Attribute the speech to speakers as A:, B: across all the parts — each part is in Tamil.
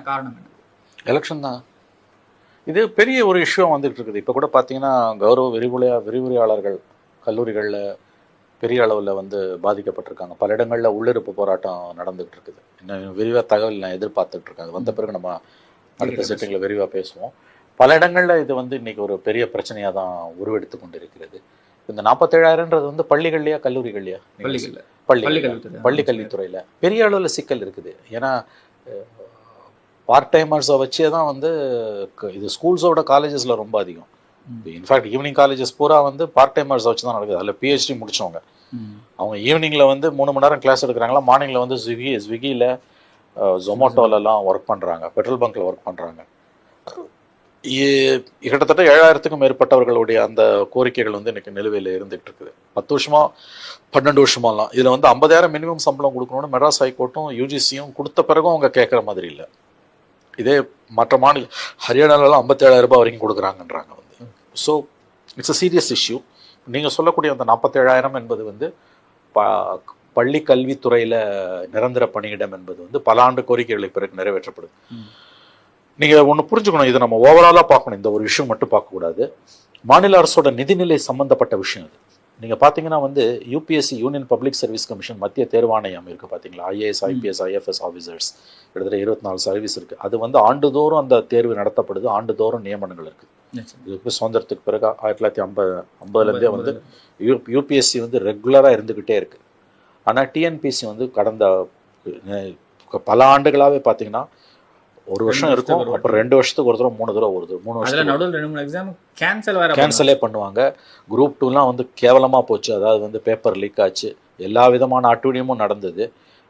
A: காரணம் என்ன?
B: எலெக்ஷன் தான். இது பெரிய ஒரு இஷ்யூ வந்துட்டு இருக்குது. இப்போ கூட பார்த்தீங்கன்னா கௌரவ விரிவுரையா விரிவுரையாளர்கள் கல்லூரிகளில் பெரிய அளவில் வந்து பாதிக்கப்பட்டிருக்காங்க. பல இடங்களில் உள்ளிருப்பு போராட்டம் நடந்துகிட்டு இருக்குது. இன்னும் விரிவாக தகவல் நான் எதிர்பார்த்துட்டு இருக்கேன். அது வந்த பிறகு நம்ம அடுத்த செட்டிங்கில் விரிவாக பேசுவோம். பல இடங்களில் இது வந்து இன்னைக்கு ஒரு பெரிய பிரச்சனையாக தான் உருவெடுத்து கொண்டு இருக்கிறது இந்த நாற்பத்தேழாயிரம்ன்றது வந்து பள்ளிகள்லையா கல்லூரிகள்லையா?
A: பள்ளிகள்ல.
B: பள்ளி.
A: பள்ளி
B: கல்வித்துறையில் பெரிய அளவில் சிக்கல் இருக்குது. ஏன்னா பார்ட் டைமர்ஸை வச்சே தான் வந்து இது ஸ்கூல்ஸோட காலேஜஸில் ரொம்ப அதிகம். இன்ஃபேக்ட் ஈவினிங் காலேஜஸ் பூரா வந்து பார்ட் டைமர்ஸ் வச்சு தான் நடக்குது. அதில் பிஹெச்டி முடிச்சவங்க. அவங்க ஈவினிங்கில் வந்து மூணு மணி நேரம் கிளாஸ் எடுக்கிறாங்களா மார்னிங்கில் வந்து ஸ்விக்கி ஸ்விக்கியில் ஜொமேட்டோலலாம் ஒர்க் பண்ணுறாங்க பெட்ரோல் பங்க்கில் ஒர்க் பண்ணுறாங்க கிட்டத்தட்ட ஏழாயிரத்துக்கும் மேற்பட்டவர்களுடைய அந்த கோரிக்கைகள் வந்து இன்னைக்கு நிலுவையில் இருந்துகிட்டு இருக்குது. பத்து வருஷமா பன்னெண்டு வருஷமாலாம். இதில் வந்து ஐம்பதாயிரம் மினிமம் சம்பளம் கொடுக்கணும்னு மெட்ராஸ் ஹைகோர்ட்டும் யூஜிசியும் கொடுத்த பிறகும் அவங்க கேட்குற மாதிரி இல்லை. இதே மற்ற மாநில ஹரியானாலலாம் ஐம்பத்தேழாயிரம் ரூபாய் வரைக்கும் கொடுக்குறாங்கன்றாங்க வந்து. So it's a serious issue நீங்கள் சொல்லக்கூடிய அந்த நாற்பத்தேழாயிரம் என்பது வந்து ப பள்ளி கல்வித்துறையில் நிரந்தர பணியிடம் என்பது வந்து பல ஆண்டு கோரிக்கைகளுக்கு பிறகு நிறைவேற்றப்படுது. நீங்கள் ஒன்று புரிஞ்சுக்கணும் இதை நம்ம ஓவராலாக பார்க்கணும். இந்த ஒரு விஷயம் மட்டும் பார்க்கக்கூடாது. மாநில அரசோட நிதிநிலை சம்பந்தப்பட்ட விஷயம் இது. நீங்கள் பார்த்தீங்கன்னா வந்து UPSC union public service commission மத்திய தேர்வாணையம் இருக்குது பார்த்தீங்களா ஐஏஎஸ் ஐபிஎஸ் ஐஎஃப்எஸ் ஆஃபீஸர்ஸ் கிட்டத்தட்ட இருபத்தி நாலு சர்வீஸ் இருக்குது அது வந்து ஆண்டுதோறும் அந்த தேர்வு நடத்தப்படுது. ஆண்டுதோறும் நியமனங்கள் இருக்குது. இதுக்கு சுதந்திரத்துக்கு பிறகு ஆயிரத்தி தொள்ளாயிரத்தி ஐம்பது ஐம்பதுலேருந்தே வந்து யூ யூபிஎஸ்சி வந்து ரெகுலராக இருந்துக்கிட்டே இருக்கு. ஆனால் டிஎன்பிசி வந்து கடந்த பல ஆண்டுகளாகவே பார்த்தீங்கன்னா ஒரு வருஷம் இருக்கும். அப்புறம் ரெண்டு வருஷத்துக்கு ஒரு தடவை மூணு தடவை வருது. மூணு வருஷத்துக்கு
A: நடுவில் ரெண்டு மூணு எக்ஸாம் கேன்சல் வேற
B: கேன்சலே பண்ணுவாங்க. குரூப் டூலாம் வந்து கேவலமாக போச்சு. அதாவது வந்து பேப்பர் லீக் ஆச்சு. எல்லா விதமான அட்டூழியமும் நடந்தது.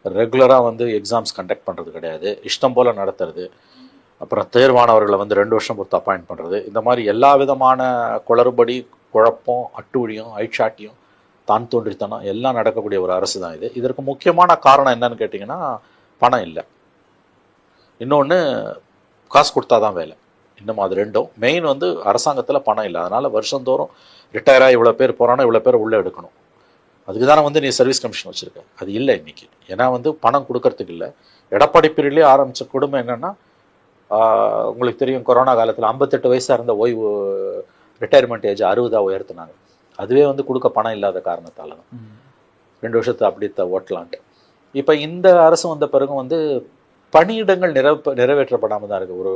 B: ரெகுலராக வந்து எக்ஸாம்ஸ் கண்டக்ட் பண்ணுறது கிடையாது. இஷ்டம் போல் நடத்துறது. அப்புறம் தேர்வானவர்களை வந்து ரெண்டு வருஷம் பொறுத்து அப்பாயிண்ட் பண்ணுறது இந்த மாதிரி எல்லா விதமான குளறுபடி குழப்பம் அட்டூழியம் ஐட்சாட்டியம் தான் தோன்றித்தனம் எல்லாம் நடக்கக்கூடிய ஒரு அரசு தான் இது. இதற்கு முக்கியமான காரணம் என்னன்னு கேட்டிங்கன்னா பணம் இல்லை. இன்னொன்று காசு கொடுத்தா தான் வேலை. இன்னும் அது ரெண்டும். மெயின் வந்து அரசாங்கத்தில் பணம் இல்லை. அதனால் வருஷந்தோறும் ரிட்டையர் ஆகி இவ்வளோ பேர் போகிறானோ இவ்வளோ பேர் உள்ளே எடுக்கணும். அதுக்கு தானே வந்து நீ சர்வீஸ் கமிஷன் வச்சுருக்க. அது இல்லை இன்னைக்கு. ஏன்னா வந்து பணம் கொடுக்கறதுக்கு இல்லை. எடப்பாடி பீரியட்லேயே ஆரம்பித்த கொடுமை என்னென்னா உங்களுக்கு தெரியும் கொரோனா காலத்தில் ஐம்பத்தெட்டு வயசாக இருந்த ஓய்வு ரிட்டையர்மெண்ட் ஏஜ் அறுபதாக உயர்த்தினாங்க. அதுவே வந்து கொடுக்க பணம் இல்லாத காரணத்தால தான். ரெண்டு வருஷத்தை அப்படி ஓட்டலான்ட்டு. இப்போ இந்த அரசு வந்த பிறகும் வந்து பணியிடங்கள் நிறைவே நிறைவேற்றப்படாமல் தான் இருக்குது ஒரு